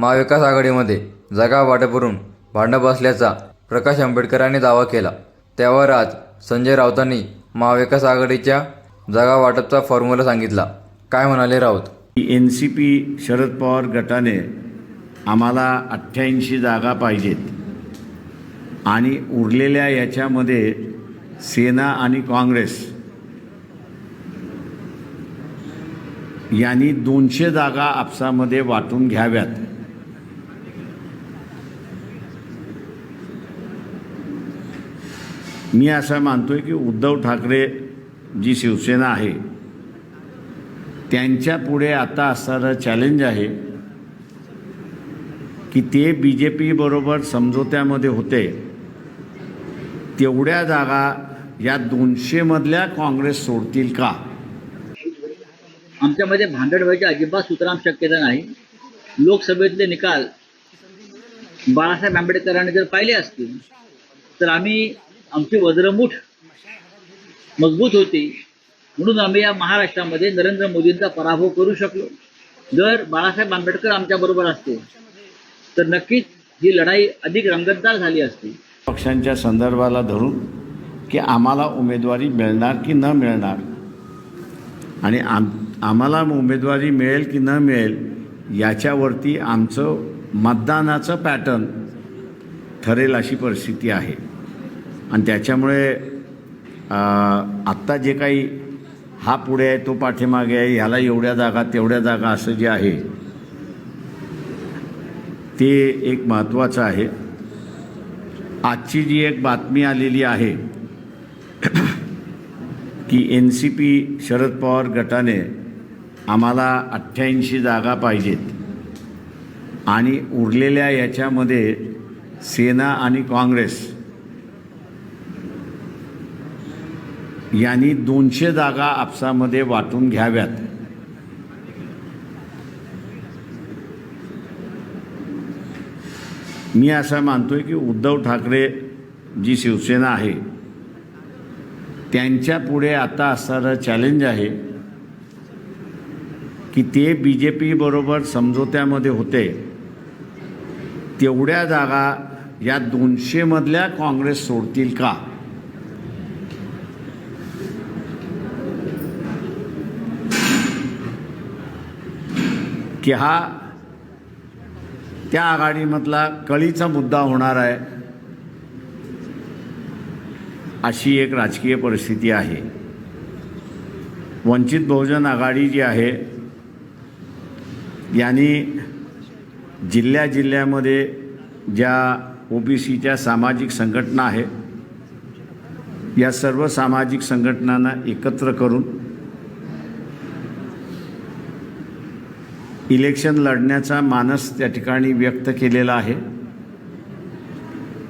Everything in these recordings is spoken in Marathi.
महाविकास आघाडीमध्ये जागा वाटपवरून भांडण बसल्याचा प्रकाश आंबेडकरांनी दावा केला. त्यावर आज संजय राऊतांनी महाविकास आघाडीच्या जागा वाटपचा फॉर्म्युला सांगितला. काय म्हणाले Raut? N C P Sharad Pawar गटाने आम्हाला अठ्ठ्याऐंशी जागा पाहिजेत. आणि उरलेल्या याच्यामध्ये सेना आणि काँग्रेस यांनी दोनशे जागा आपसामध्ये वाटून घ्याव्यात. मी असं मानतो आहे की उद्धव ठाकरे जी शिवसेना आहे त्यांच्या पुढे आता असणारं चॅलेंज आहे की ते बी जे पीबरोबर समझोत्यामध्ये होते. तेवढ्या जागा या दोनशेमधल्या काँग्रेस सोडतील का? आमच्यामध्ये भांडण व्हायची अजिबात सुतराम शक्यता नाही. लोकसभेतले निकाल बाळासाहेब आंबेडकरांनी जर पाहिले असतील तर आम्ही आमची वज्रमूठ मजबूत होती. म्हणून आम्ही या महाराष्ट्रामध्ये नरेंद्र मोदींचा पराभव करू शकलो. जर बाळासाहेब आंबेडकर आमच्याबरोबर असते तर नक्कीच ही लढाई अधिक रंगतदार झाली असती. पक्षांच्या संदर्भाला धरून की आम्हाला उमेदवारी मिळणार की न मिळणार. आणि आम आम्हाला उमेदवारी मिळेल की न मिळेल याच्यावरती आमचं मतदानाचं पॅटर्न ठरेल अशी परिस्थिती आहे. आणि त्याच्यामुळे आत्ता जे काही हा पुढे आहे तो पाठीमागे आहे ह्याला एवढ्या जागा तेवढ्या जागा असं जे आहे ते एक महत्त्वाचं आहे. आजची जी एक बातमी आलेली आहे की N C P Sharad Pawar गटाने आम्हाला अठ्ठ्याऐंशी जागा पाहिजेत. आणि उरलेल्या याच्यामध्ये सेना आणि काँग्रेस यांनी दोनशे जागा आपसामध्ये वाटून घ्याव्यात. मी असं मानतोय की उद्धव ठाकरे जी शिवसेना आहे त्यांच्या पुढे आता असणारं चॅलेंज आहे की ते बी जे पीबरोबर समझोत्यामध्ये होते. तेवढ्या जागा या दोनशेमधल्या काँग्रेस सोडतील का? की हा त्या आघाडीमधला कळीचा मुद्दा होणार आहे अशी एक राजकीय परिस्थिती आहे. वंचित बहुजन आघाडी जी आहे यांनी जिल्ह्या जिल्ह्यामध्ये ज्या ओ बी सीच्या सामाजिक संघटना आहेत या सर्व सामाजिक संघटनांना एकत्र करून इलेक्शन लढण्याचा मानस त्या ठिकाणी व्यक्त केलेला आहे.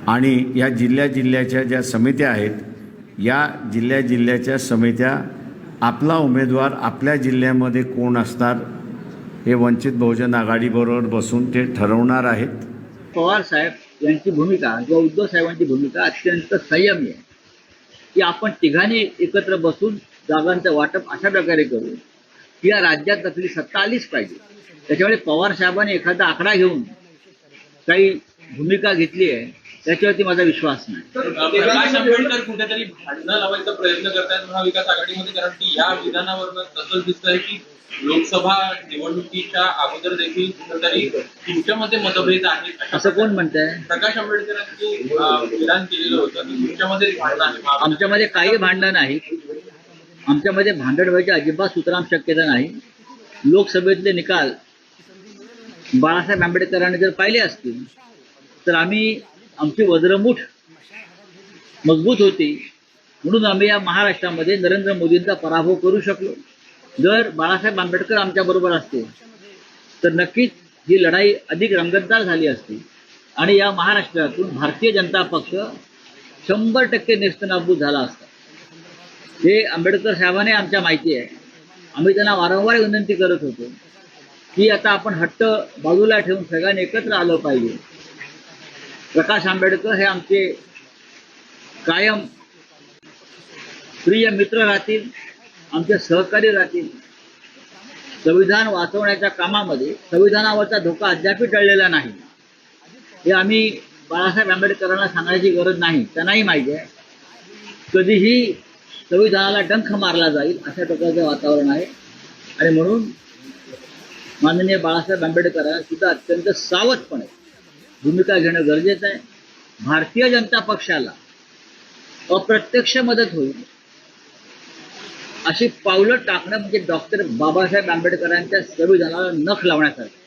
आणि या जिल्ह्या जिल्ह्याच्या ज्या समित्या आहेत या जिल्ह्या जिल्ह्याच्या समित्या आपला उमेदवार आपल्या जिल्ह्यामध्ये कोण असणार हे वंचित बहुजन आघाडीबरोबर बसून ते ठरवणार आहेत. पवार साहेब यांची भूमिका किंवा उद्धव साहेबांची भूमिका अत्यंत संयमी आहे. की आपण तिघांनी एकत्र बसून जागांचं वाटप अशा प्रकारे करू. की या राज्यात आपली सत्ता आलीच पाहिजे. त्याच्यामुळे पवार साहेबांनी एखादा आकडा घेऊन काही भूमिका घेतली आहे त्याच्यावरती माझा विश्वास नाही. प्रकाश आंबेडकर कुठेतरी भांडणं लावायचा प्रयत्न करतायत महाविकास आघाडीमध्ये कारण की या विधानावर तसंच दिसतंय की लोकसभा निवडणुकीच्या अगोदर देखील कुठेतरी तुमच्यामध्ये मतभेद आहेत. असं कोण म्हणतंय? प्रकाश आंबेडकरांनी विधान केलेलं होतं की तुमच्यामध्ये भांडण आहे आमच्यामध्ये काही भांडण नाही आमच्यामध्ये भांडण व्हायची अजिबात सुतराम शक्यता नाही. लोकसभेतले निकाल बाळासाहेब आंबेडकरांनी जर पाहिले असतील तर आम्ही आमची वज्रमूठ मजबूत होती. म्हणून आम्ही या महाराष्ट्रामध्ये नरेंद्र मोदींचा पराभव करू शकलो. जर बाळासाहेब आंबेडकर आमच्याबरोबर असते तर नक्कीच ही लढाई अधिक रंगतदार झाली असती. आणि या महाराष्ट्रातून भारतीय जनता पक्ष शंभर टक्के नेस्तनाबूत झाला असता. हे आंबेडकर साहेबांनी आमच्या माहिती आहे. आम्ही त्यांना वारंवार विनंती करत होतो. की आता आपण हट्ट बाजूला ठेवून सगळ्यांनी एकत्र आलं पाहिजे. प्रकाश आंबेडकर हे आमचे कायम प्रिय मित्र राहतील आमचे सहकारी राहतील. संविधान वाचवण्याच्या कामामध्ये संविधानावरचा धोका अद्याप टळलेला नाही. हे आम्ही बाळासाहेब आंबेडकरांना सांगायची गरज नाही त्यांनाही माहिती आहे. कधीही संविधानाला डंख मारला जाईल अशा प्रकारचं वातावरण आहे. आणि म्हणून माननीय बाळासाहेब आंबेडकरांना सुद्धा अत्यंत सावधपणे भूमिका घेणं गरजेचं आहे. भारतीय जनता पक्षाला अप्रत्यक्ष मदत होईल. अशी पावलं टाकणं म्हणजे डॉक्टर बाबासाहेब आंबेडकरांच्या संविधानाला नख लावण्यासारखं.